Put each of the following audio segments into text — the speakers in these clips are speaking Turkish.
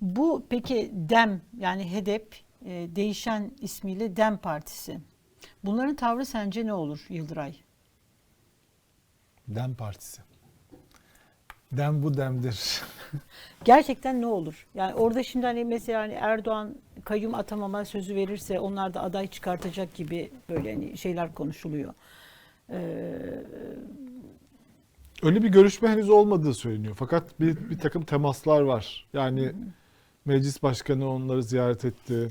Bu peki DEM yani HEDEP e, değişen ismiyle DEM Partisi. Bunların tavrı sence ne olur Yıldıray? Dem Partisi. Dem bu demdir. Gerçekten ne olur? Yani orada şimdi hani mesela hani Erdoğan kayyum atamama sözü verirse onlar da aday çıkartacak gibi böyle hani şeyler konuşuluyor. Ee, Öyle bir görüşme henüz olmadığı söyleniyor. Fakat bir, bir takım temaslar var. Yani meclis başkanı onları ziyaret etti.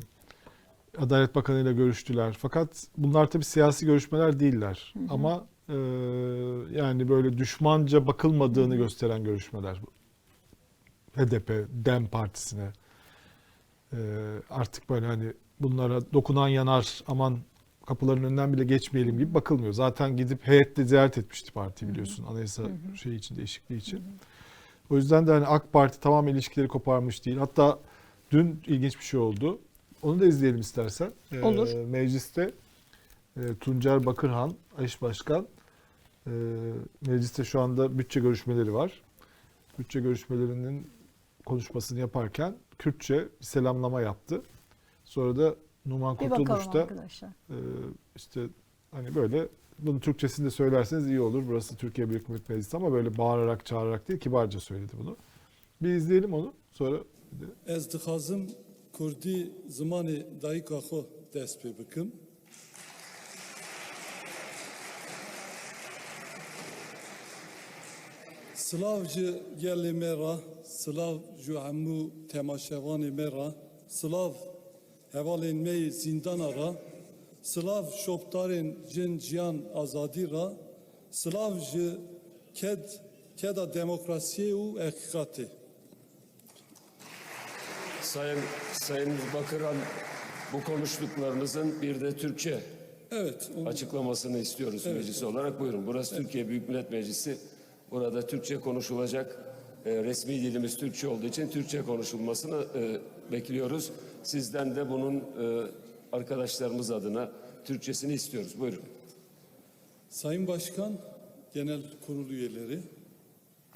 Adalet Bakanı ile görüştüler. Fakat bunlar tabii siyasi görüşmeler değiller. Ama e, yani böyle düşmanca bakılmadığını gösteren görüşmeler. HDP, DEM Partisi'ne e, artık böyle hani bunlara dokunan yanar aman kapıların önünden bile geçmeyelim gibi bakılmıyor. Zaten gidip heyetle ziyaret etmişti parti biliyorsun anayasa şey için değişikliği için. O yüzden de hani AK Parti tamamen ilişkileri koparmış değil. Hatta dün ilginç bir şey oldu. Onu da izleyelim istersen. Ee, Olur. mecliste e, Tuncer Bakırhan, eş başkan, e, mecliste şu anda bütçe görüşmeleri var. Bütçe görüşmelerinin konuşmasını yaparken Kürtçe bir selamlama yaptı. Sonra da Numan bakalım da ee, işte hani böyle bunun Türkçesini de söylerseniz iyi olur. Burası Türkiye Büyük Millet Meclisi ama böyle bağırarak çağırarak değil kibarca söyledi bunu. Bir izleyelim onu. Sonra bir de- Ez dixazim Kurdî zimanê dayika xwe dest pê bikim. Silav ji gelê me re, silav ji hemû temaşevanê me re, silav şopdarên jin jiyan azadî re, silav ji ked keda demokrasiyê û heqîqatê. Sayın Sayın Bakıran bu konuştuklarınızın bir de Türkçe Evet, onu- açıklamasını istiyoruz Evet, meclis olarak. Buyurun. Burası Türkiye Büyük Millet Meclisi. Burada Türkçe konuşulacak. E, resmi dilimiz Türkçe olduğu için Türkçe konuşulmasını e, bekliyoruz. Sizden de bunun e, arkadaşlarımız adına Türkçesini istiyoruz. Buyurun. Sayın Başkan, genel kurul üyeleri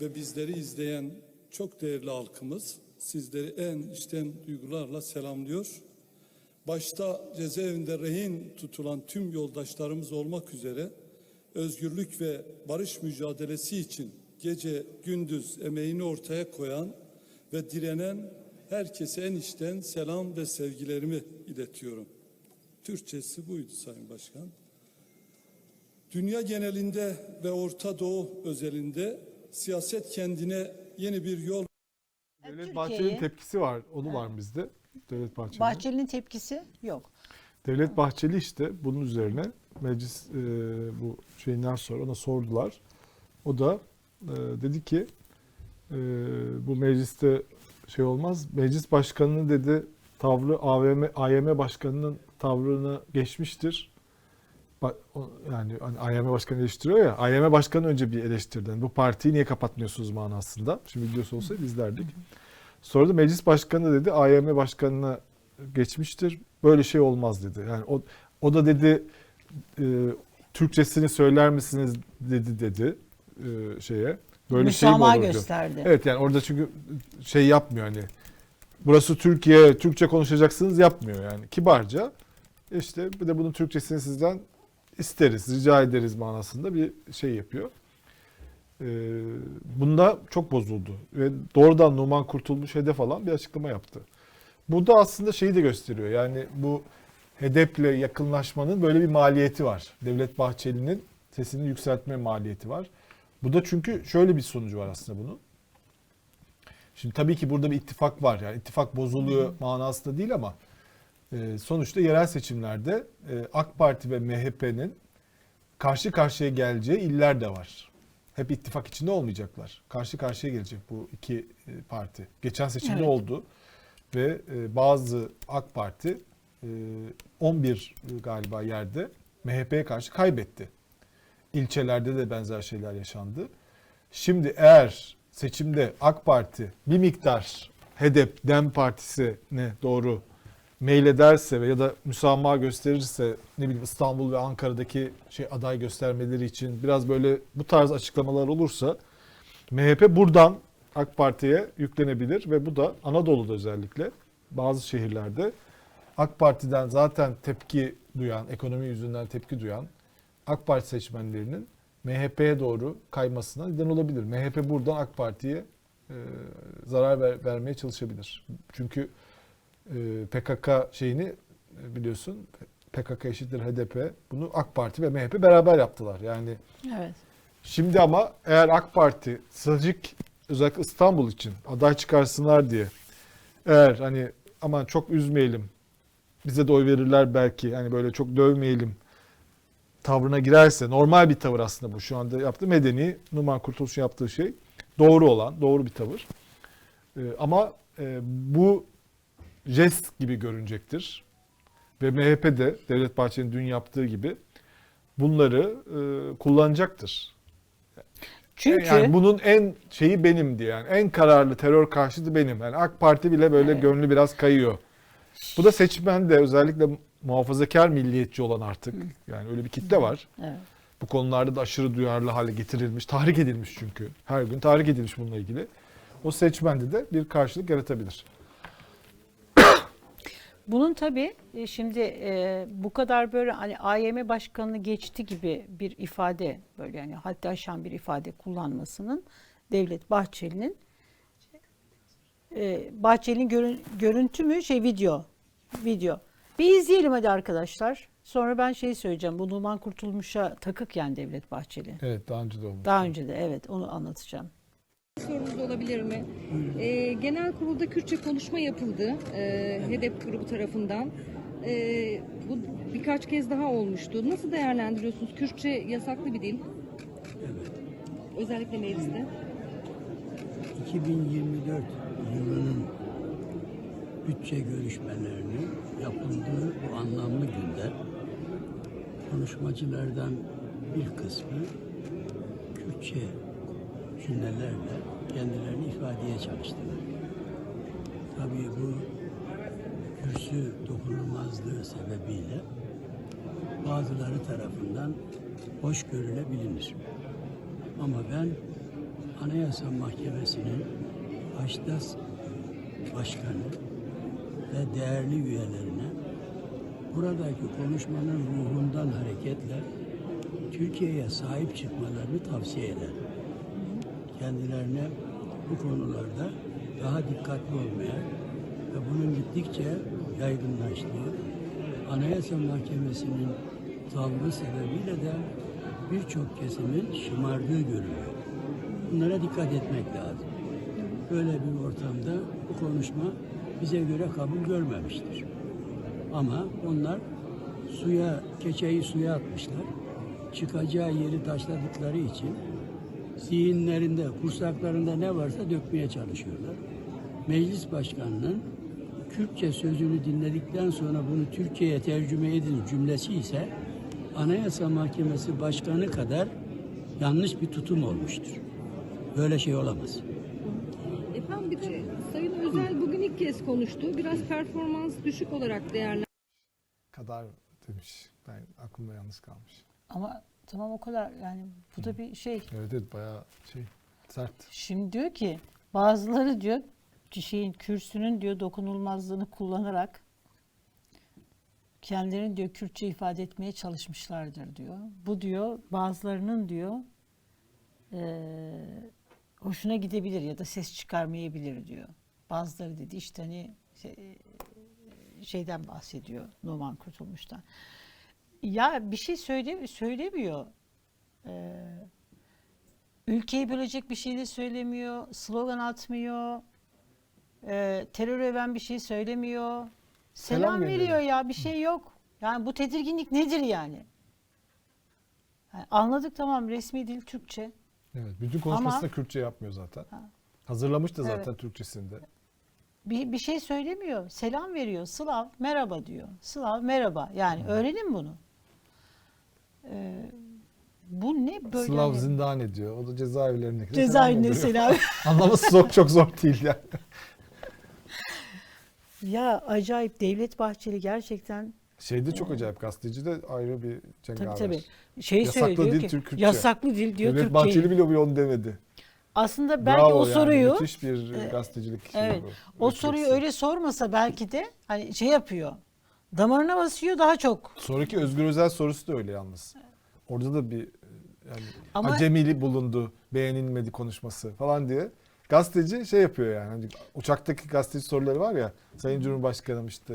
ve bizleri izleyen çok değerli halkımız sizleri en içten duygularla selamlıyor. Başta cezaevinde rehin tutulan tüm yoldaşlarımız olmak üzere özgürlük ve barış mücadelesi için gece gündüz emeğini ortaya koyan ve direnen herkese en içten selam ve sevgilerimi iletiyorum. Türkçesi buydu Sayın Başkan. Dünya genelinde ve Orta Doğu özelinde siyaset kendine yeni bir yol Devlet Bahçeli'nin tepkisi var. Onu var bizde. Devlet Bahçeli. Bahçeli'nin tepkisi yok. Devlet Bahçeli işte bunun üzerine meclis e, bu şeyinden sonra ona sordular. O da e, dedi ki e, bu mecliste şey olmaz. Meclis başkanının dedi tavrı AVM AYM başkanının tavrını geçmiştir. Yani hani AYM başkanı eleştiriyor ya. AYM başkanı önce bir eleştirdi. Yani bu partiyi niye kapatmıyorsunuz manasında. Şimdi videosu olsaydı izlerdik. Sonra da meclis başkanı dedi AYM başkanına geçmiştir. Böyle şey olmaz dedi. Yani o o da dedi e, Türkçesini söyler misiniz dedi dedi e, şeye. Böyle şey mi olur diyor. gösterdi. Evet yani orada çünkü şey yapmıyor hani. Burası Türkiye, Türkçe konuşacaksınız yapmıyor yani. Kibarca işte bir de bunun Türkçesini sizden isteriz, rica ederiz manasında bir şey yapıyor. Ee, bunda çok bozuldu ve doğrudan Numan Kurtulmuş hedef alan bir açıklama yaptı. Bu da aslında şeyi de gösteriyor. Yani bu hedefle yakınlaşmanın böyle bir maliyeti var. Devlet Bahçeli'nin sesini yükseltme maliyeti var. Bu da çünkü şöyle bir sonucu var aslında bunun. Şimdi tabii ki burada bir ittifak var. Yani ittifak bozuluyor manasında değil ama sonuçta yerel seçimlerde e, AK Parti ve MHP'nin karşı karşıya geleceği iller de var. Hep ittifak içinde olmayacaklar. Karşı karşıya gelecek bu iki e, parti. Geçen seçimde Evet. oldu ve e, bazı AK Parti e, 11 galiba yerde MHP'ye karşı kaybetti. İlçelerde de benzer şeyler yaşandı. Şimdi eğer seçimde AK Parti bir miktar HDP, DEM Partisi'ne doğru meylederse ya da müsamaha gösterirse ne bileyim İstanbul ve Ankara'daki şey aday göstermeleri için biraz böyle bu tarz açıklamalar olursa MHP buradan AK Parti'ye yüklenebilir ve bu da Anadolu'da özellikle bazı şehirlerde AK Parti'den zaten tepki duyan, ekonomi yüzünden tepki duyan AK Parti seçmenlerinin MHP'ye doğru kaymasına neden olabilir. MHP buradan AK Parti'ye e, zarar ver- vermeye çalışabilir. Çünkü PKK şeyini e, biliyorsun PKK eşittir HDP. Bunu AK Parti ve MHP beraber yaptılar. Yani Evet. Şimdi ama eğer AK Parti stratejik özellikle İstanbul için aday çıkarsınlar diye eğer hani aman çok üzmeyelim bize de oy verirler belki hani böyle çok dövmeyelim tavrına girerse normal bir tavır aslında bu şu anda yaptığı medeni Numan Kurtuluş'un yaptığı şey doğru olan doğru bir tavır Ee, ama e, bu jest gibi görünecektir ve MHP de Devlet Bahçeli'nin dün yaptığı gibi bunları e, kullanacaktır. Çünkü yani bunun en şeyi benim diye yani en kararlı terör karşıtı benim. Yani AK Parti bile böyle Evet. gönlü biraz kayıyor. Bu da seçmen de özellikle muhafazakar milliyetçi olan artık yani öyle bir kitle var. evet. Bu konularda da aşırı duyarlı hale getirilmiş, tahrik edilmiş çünkü. Her gün tahrik edilmiş bununla ilgili. O seçmende de bir karşılık yaratabilir. Bunun tabii e, şimdi e, bu kadar böyle hani AYM başkanını geçti gibi bir ifade böyle yani hatta aşan bir ifade kullanmasının Devlet Bahçeli'nin e, Bahçeli'nin görün- görüntü mü şey video video. Bir izleyelim hadi arkadaşlar. Sonra ben şey söyleyeceğim. Bu Numan Kurtulmuş'a takık yani Devlet Bahçeli. Evet daha önce de olmuş. Daha önce de evet onu anlatacağım. Sorunuz olabilir mi? Ee, genel kurulda Kürtçe konuşma yapıldı e, HEDEP grubu tarafından. Ee, bu birkaç kez daha olmuştu. Nasıl değerlendiriyorsunuz? Kürtçe yasaklı bir dil. Özellikle mecliste. 2024 yılının bütçe görüşmelerinin yapıldığı bu anlamlı günde konuşmacılardan bir kısmı Kürtçe cümlelerle kendilerini ifadeye çalıştılar. Tabii bu kürsü dokunulmazlığı sebebiyle bazıları tarafından hoş görülebilir. Ama ben Anayasa Mahkemesi'nin Haşdas Başkanı ve değerli üyelerine buradaki konuşmanın ruhundan hareketle Türkiye'ye sahip çıkmalarını tavsiye ederim. Kendilerine bu konularda daha dikkatli olmaya ve bunun gittikçe yaygınlaştığı Anayasa Mahkemesi'nin tavrı sebebiyle de birçok kesimin şımardığı görülüyor. Bunlara dikkat etmek lazım. Böyle bir ortamda bu konuşma bize göre kabul görmemiştir. Ama onlar suya, keçeyi suya atmışlar. Çıkacağı yeri taşladıkları için zihinlerinde, kursaklarında ne varsa dökmeye çalışıyorlar. Meclis Başkanı'nın Kürtçe sözünü dinledikten sonra bunu Türkçe'ye tercüme edin cümlesi ise Anayasa Mahkemesi Başkanı kadar yanlış bir tutum olmuştur. Böyle şey olamaz. Efendim bir de Sayın Özel bugün ilk kez konuştu. Biraz performans düşük olarak değerlendirdi. Kadar demiş. Ben aklımda yanlış kalmış. Ama tamam o kadar yani bu da bir şey. Evet evet bayağı şey sert. Şimdi diyor ki bazıları diyor şeyin kürsünün diyor dokunulmazlığını kullanarak kendilerini diyor Kürtçe ifade etmeye çalışmışlardır diyor. Bu diyor bazılarının diyor eee, hoşuna gidebilir ya da ses çıkarmayabilir diyor. Bazıları dedi işte hani şey- şeyden bahsediyor Numan Kurtulmuş'tan. Ya bir şey söyle söylemiyor. Eee ülkeyi bölecek bir şey de söylemiyor, slogan atmıyor, e, terör öven bir şey söylemiyor, selam, Selam veriyor ya bir şey yok. Yani bu tedirginlik nedir yani? Yani anladık tamam resmi dil Türkçe. Evet, bütün konuşmasını Ama- Kürtçe yapmıyor zaten. Hazırlamış da zaten Evet. Türkçesinde. Bir, bir şey söylemiyor, selam veriyor, Slav merhaba diyor. Slav merhaba yani öğrenin bunu. E, bu ne böyle? Slav hani- zindan ediyor. O da cezaevlerindeki. Cezaevinde selam. Anlaması zor, çok zor değil yani. ya acayip Devlet Bahçeli gerçekten Şeyde çok acayip gazeteci de ayrı bir cengaver. Tabii tabii. Şey Yasaklı söylüyor dil ki Türk- Kürtçe. yasaklı dil diyor Devlet Türkçeyi. Bahçeli bile bir onu demedi. Aslında belki Bravo o yani, soruyu müthiş bir gazetecilik şeyi evet bu. o soruyu öyle sormasa belki de hani şey yapıyor. Damarına basıyor daha çok. Sonraki Özgür Özel sorusu da öyle yalnız. Orada da bir e, yani Ama- acemili bulundu, beğenilmedi konuşması falan diye. Gazeteci şey yapıyor yani. Hani uçaktaki gazeteci soruları var ya. Sayın Cumhurbaşkanım işte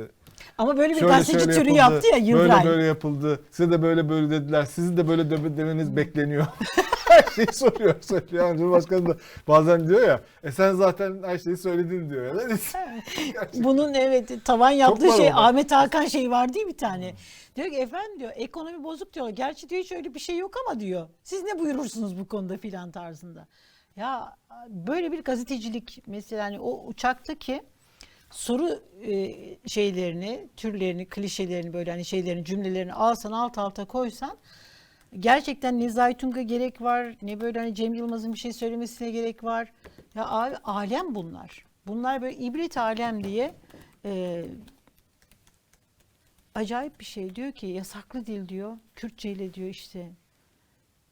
Ama böyle bir şöyle gazeteci şöyle türü yapıldı, yaptı ya Yıldıray. Böyle böyle yapıldı. Size de böyle böyle dediler. Sizin de böyle de- demeniz bekleniyor. her şeyi soruyor. söylüyor. Yani Cumhurbaşkanı da bazen diyor ya. E sen zaten her şeyi söyledin diyor. Gerçekten. Bunun evet tavan yaptığı şey orada. Ahmet Hakan şey var değil bir tane? Diyor ki efendim diyor ekonomi bozuk diyor. Gerçi diyor hiç öyle bir şey yok ama diyor. Siz ne buyurursunuz bu konuda filan tarzında. Ya böyle bir gazetecilik mesela hani o uçaktaki soru e, şeylerini, türlerini, klişelerini böyle hani şeylerini, cümlelerini alsan alt alta koysan gerçekten ne Zaytunga gerek var ne böyle hani Cem Yılmaz'ın bir şey söylemesine gerek var. Ya abi alem bunlar. Bunlar böyle ibret alem diye e, acayip bir şey diyor ki yasaklı dil diyor. Kürtçe ile diyor işte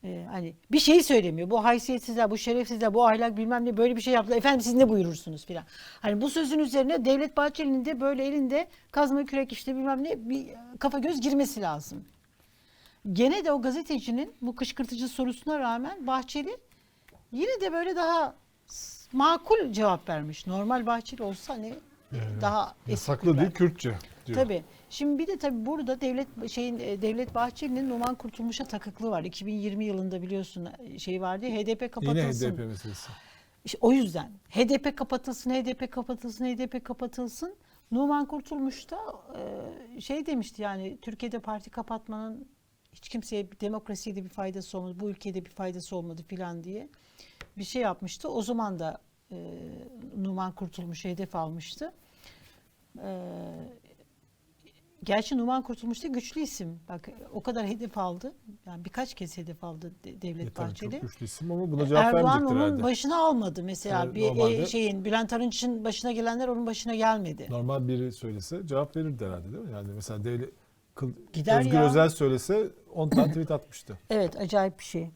e, hani bir şey söylemiyor. Bu haysiyetsizler, bu şerefsizler, bu ahlak bilmem ne böyle bir şey yaptılar. Efendim siz ne buyurursunuz filan. Hani bu sözün üzerine Devlet Bahçeli'nin de böyle elinde kazma kürek işte bilmem ne bir kafa göz girmesi lazım. Gene de o gazetecinin bu kışkırtıcı sorusuna rağmen Bahçeli yine de böyle daha makul cevap vermiş. Normal Bahçeli olsa hani daha Yasaklı değil Kürtçe diyor. Tabii. Şimdi bir de tabii burada devlet şeyin e, Devlet Bahçeli'nin Numan Kurtulmuş'a takıklığı var. 2020 yılında biliyorsun e, şey vardı ya HDP Yine kapatılsın. HDP meselesi. İşte o yüzden HDP kapatılsın, HDP kapatılsın, HDP kapatılsın. Numan Kurtulmuş da e, şey demişti yani Türkiye'de parti kapatmanın hiç kimseye demokrasiye de bir faydası olmadı, bu ülkede bir faydası olmadı filan diye bir şey yapmıştı. O zaman da e, Numan Kurtulmuş hedef almıştı. E, gerçi Numan Kurtulmuş da güçlü isim. Bak o kadar hedef aldı. Yani birkaç kez hedef aldı de- Devlet E, Bahçeli. çok güçlü isim ama buna cevap Erdoğan onun herhalde. başına almadı mesela. Evet, bir e, şeyin Bülent Arınç'ın başına gelenler onun başına gelmedi. Normal biri söylese cevap verirdi herhalde değil mi? Yani mesela devlet, Kıl- Gider Özgür ya. Özel söylese 10 tane tweet atmıştı. Evet acayip bir şey.